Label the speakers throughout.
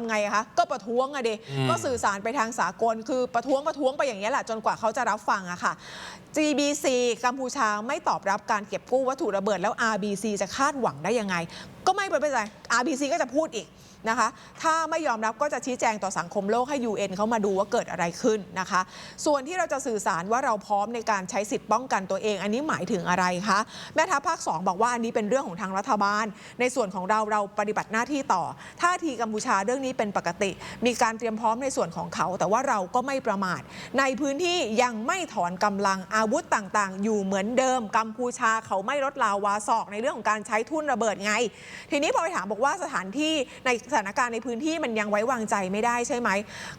Speaker 1: ำไงอะคะก็ประท้วงอะดิ
Speaker 2: อืม
Speaker 1: ก็สื่อสารไปทางสากล คือประท้วงประท้วงไปอย่างนี้ยแหละจนกว่าเขาจะรับฟังอะค่ะ GBC กัมพูชาไม่ตอบรับการเก็บกู้วัตถุระเบิดแล้ว RBC จะคาดหวังได้ยังไง ก็ไม่เป็นไร RBC ก็จะพูดอีกนะคะ ถ้าไม่ยอมรับก็จะชี้แจงต่อสังคมโลกให้ UN เขามาดูว่าเกิดอะไรขึ้นนะคะ ส่วนที่เราจะสื่อสารว่าเราพร้อมในการใช้สิทธิ์ป้องกันตัวเอง อันนี้หมายถึงอะไรคะแม่ทัพภาค 2 บอกว่าอันนี้เป็นเรื่องของทางรัฐบาล ในส่วนของเราเราปฏิบัติหน้าที่ต่อท่าทีกัมพูชาเรื่องนี้เป็นปกติ มีการเตรียมพร้อมในส่วนของเขา แต่ว่าเราก็ไม่ประมาท ในพื้นที่ยังไม่ถอนกำลังอาวุธต่างๆ อยู่เหมือนเดิมกัมพูชาเขาไม่ลดลาวาศอกในเรื่องของการใช้ทุ่นระเบิดไงทีนี้พอไปถามบอกว่าสถานที่ในสถานการณ์ในพื้นที่มันยังไว้วางใจไม่ได้ใช่ไหม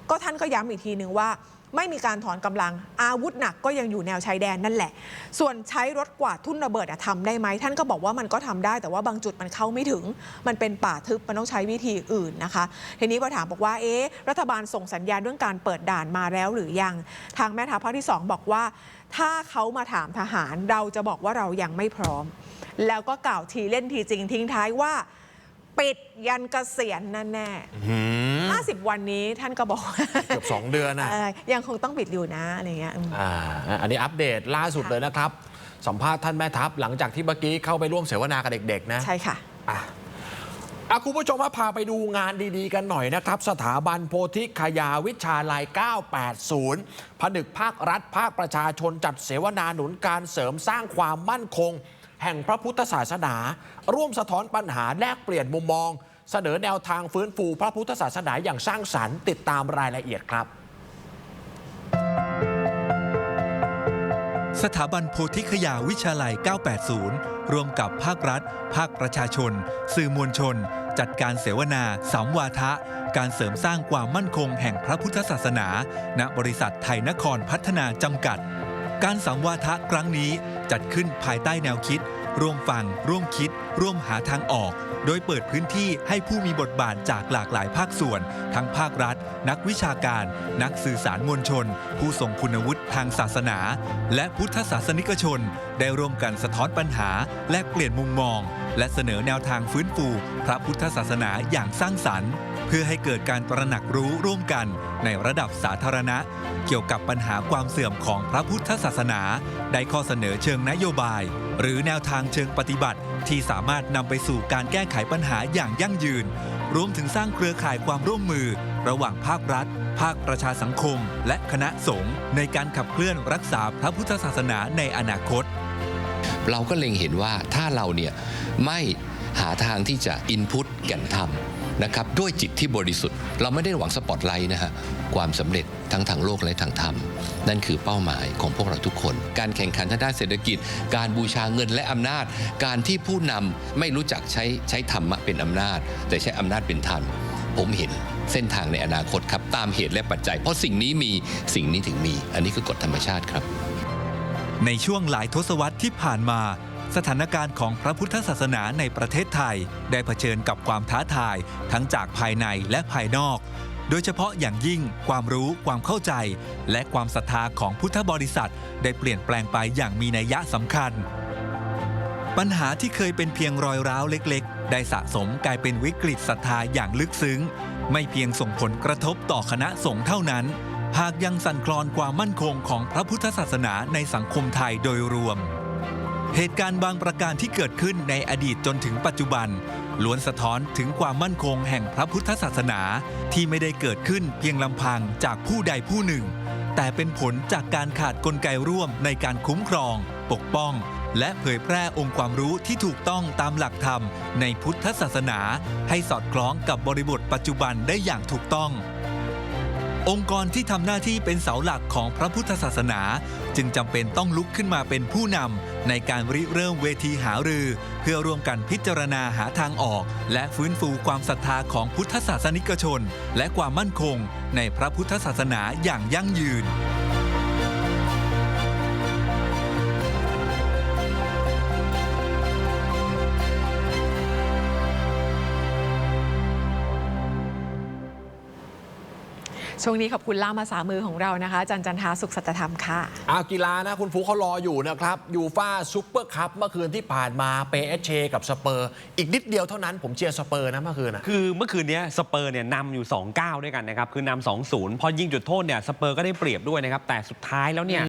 Speaker 1: ก็ท่านก็ย้ำอีกทีหนึ่งว่า ไม่มีการถอนกำลังอาวุธหนักก็ยังอยู่แนวชายแดนนั่นแหละ ส่วนใช้รถกวาดทุ่นระเบิดอะทำได้ไหมท่านก็บอกว่ามันก็ทำได้แต่ว่าบางจุดมันเข้าไม่ถึง มันเป็นป่าทึบมันต้องใช้วิธีอื่นนะคะ ทีนี้พอถามบอกว่าเอ๊ะรัฐบาลส่งสัญญาณเรื่องการเปิดด่านมาแล้วหรือยังทางแม่ทัพภาคที่ 2 บอกว่า ถ้าเขามาถามทหารเราจะบอกว่าเรายังไม่พร้อม แล้วก็กล่าวทีเล่นทีจริงทิ้งท้ายว่า ปิดยันเกษียณแน่
Speaker 2: หืม
Speaker 1: ๆ50วันนี้ท่านก็บอก
Speaker 2: เกือบสองเดือนนะ
Speaker 1: เอ่อยังคงต้องปิดอยู่นะอะไรเงี้ยอืม
Speaker 2: อ่าอันนี้อัปเดตล่าสุดเลยนะครับ สัมภาษณ์ท่านแม่ทัพหลังจากที่เมื่อกี้เข้าไปร่วมเสวนากับเด็ก ๆ นะ
Speaker 1: ใช่ค่ะ
Speaker 2: อะอะคุณผู้ชมมาพาไปดูงานดีๆกันหน่อยนะครับ สถาบันโพธิคยาวิชาลัย 980 ผนึกภาครัฐภาคประชาชนจัดเสวนาหนุนการเสริมสร้างความมั่นคง แห่งพระพุทธศาสนา ร่วมสะท้อนปัญหาแลกเปลี่ยนมุมมอง เสนอแนวทางฟื้นฟูพระพุทธศาสนาอย่างสร้างสรรค์ติดตามรายละเอียดครับ
Speaker 3: สถาบันโพธิคยาวิชาลัย 980 ร่วมกับภาครัฐ ภาคประชาชน สื่อมวลชน จัดการเสวนาสามวาทะ การเสริมสร้างความมั่นคงแห่งพระพุทธศาสนา ณบริษัทไทยนครพัฒนาจำกัด การสังวาทะครั้งนี้จัดขึ้นภายใต้แนวคิด ร่วมฟัง ร่วมคิด ร่วมหาทางออก โดยเปิดพื้นที่ให้ผู้มีบทบาทจากหลากหลายภาคส่วน ทั้งภาครัฐ นักวิชาการ นักสื่อสารมวลชน ผู้ทรงคุณวุฒิทางศาสนา และพุทธศาสนิกชน ได้ร่วมกันสะท้อนปัญหา และเปลี่ยนมุมมอง และเสนอแนวทางฟื้นฟู พระพุทธศาสนาอย่างสร้างสรรค์ เพื่อให้เกิดการตระหนักรู้ร่วมกันในระดับสาธารณะ เกี่ยวกับปัญหาความเสื่อมของพระพุทธศาสนา ได้ข้อเสนอเชิงนโยบาย หรือแนวทางเชิงปฏิบัติ ที่สามารถนำไปสู่การแก้ไขปัญหาอย่างยั่งยืน รวมถึงสร้างเครือข่ายความร่วมมือ ระหว่างภาครัฐ ภาคประชาสังคม และคณะสงฆ์ในการขับเคลื่อนรักษาพระพุทธศาสนาในอนาคต
Speaker 4: เราก็เล็งเห็นว่าถ้าเราเนี่ยไม่หาทางที่จะอินพุตแก่นธรรม นะครับด้วยจิตที่บริสุทธิ์ เราไม่ได้หวังสปอตไลท์นะฮะความสำเร็จทั้งทางโลกและทางธรรม นั่นคือเป้าหมายของพวกเราทุกคน การแข่งขันทางด้านเศรษฐกิจ การบูชาเงินและอำนาจ การที่ผู้นำไม่รู้จักใช้ใช้ธรรมะเป็นอำนาจ แต่ใช้อำนาจเป็นธรรมผมเห็นเส้นทางในอนาคตครับ ตามเหตุและปัจจัย เพราะสิ่งนี้มีสิ่งนี้ถึงมี อันนี้คือกฎธรรมชาติครับ
Speaker 3: ในช่วงหลายทศวรรษที่ผ่านมา สถานการณ์ของพระพุทธศาสนาในประเทศไทย ได้เผชิญกับความท้าทายทั้งจากภายในและภายนอก โดยเฉพาะอย่างยิ่งความรู้ความเข้าใจ และความศรัทธาของพุทธบริษัท ได้เปลี่ยนแปลงไปอย่างมีนัยยะสำคัญ ปัญหาที่เคยเป็นเพียงรอยร้าวเล็ก ๆ ได้สะสมกลายเป็นวิกฤตศรัทธาอย่างลึกซึ้ง ไม่เพียงส่งผลกระทบต่อคณะสงฆ์เท่านั้นหากยังสั่นคลอนความมั่นคงของพระพุทธศาสนาในสังคมไทยโดยรวม เหตุการณ์บางประการที่เกิดขึ้นในอดีตจนถึงปัจจุบัน ล้วนสะท้อนถึงความมั่นคงแห่งพระพุทธศาสนาที่ไม่ได้เกิดขึ้นเพียงลำพังจากผู้ใดผู้หนึ่ง แต่เป็นผลจากการขาดกลไกร่วมในการคุ้มครอง ปกป้อง และเผยแพร่องค์ความรู้ที่ถูกต้องตามหลักธรรม ในพุทธศาสนา ให้สอดคล้องกับบริบทปัจจุบันได้อย่างถูกต้อง องค์กรที่ทำหน้าที่เป็นเสาหลักของพระพุทธศาสนา จึงจำเป็นต้องลุกขึ้นมาเป็นผู้นำในการริเริ่มเวทีหารือ เพื่อร่วมกันพิจารณาหาทางออก และฟื้นฟูความศรัทธาของพุทธศาสนิกชน และความมั่นคงในพระพุทธศาสนาอย่างยั่งยืน
Speaker 1: ช่วงนี้ขอบคุณล่ามภาษามือของเรานะคะอาจันจันทาสุขสัจธรรมค่ะ
Speaker 2: อากีฬานะคุณฟูเขารออยู่นะครับยูฟาซูเปอร์คัพเมื่อคืนที่ผ่านมาเปเอชเชกับสเปอร์ อีกนิดเดียวเท่านั้นผมเชียร์สเปอร์นะเมื่อคืนนะ
Speaker 5: คือเมื่อคืนเนี้ยสเปอร์เนี่ยนำอยู่ 2 9 ด้วยกันนะครับ คือนำ2 0 พอยิงจุดโทษเนี่ยสเปอร์ก็ได้เปรียบด้วยนะครับ แต่สุดท้ายแล้วเนี่ย